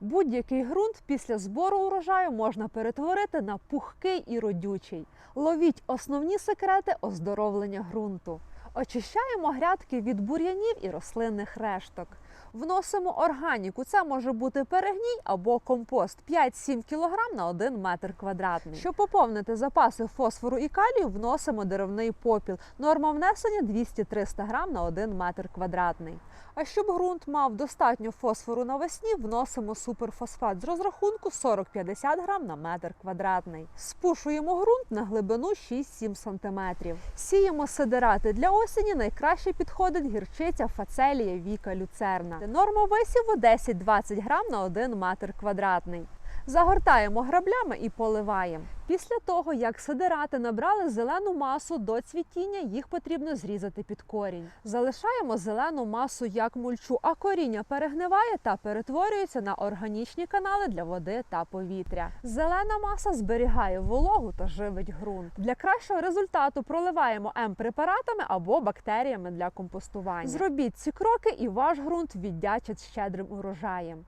Будь-який ґрунт після збору урожаю можна перетворити на пухкий і родючий. Ловіть основні секрети оздоровлення ґрунту. Очищаємо грядки від бур'янів і рослинних решток. Вносимо органіку. Це може бути перегній або компост 5-7 кг на 1 метр квадратний. Щоб поповнити запаси фосфору і калію, вносимо деревний попіл. Норма внесення 200-300 грам на 1 метр квадратний. А щоб ґрунт мав достатньо фосфору навесні, вносимо суперфосфат з розрахунку 40-50 грам на метр квадратний. Спушуємо ґрунт на глибину 6-7 см. Сіємо сидирати для осені. Найкраще підходить гірчиця, фацелія, віка, люцерна. Норма висіву 10-20 грам на 1 метр квадратний. Загортаємо граблями і поливаємо. Після того, як сидирати набрали зелену масу до цвітіння, їх потрібно зрізати під корінь. Залишаємо зелену масу як мульчу, а коріння перегниває та перетворюється на органічні канали для води та повітря. Зелена маса зберігає вологу та живить ґрунт. Для кращого результату проливаємо М-препаратами або бактеріями для компостування. Зробіть ці кроки, і ваш ґрунт віддячить щедрим урожаєм.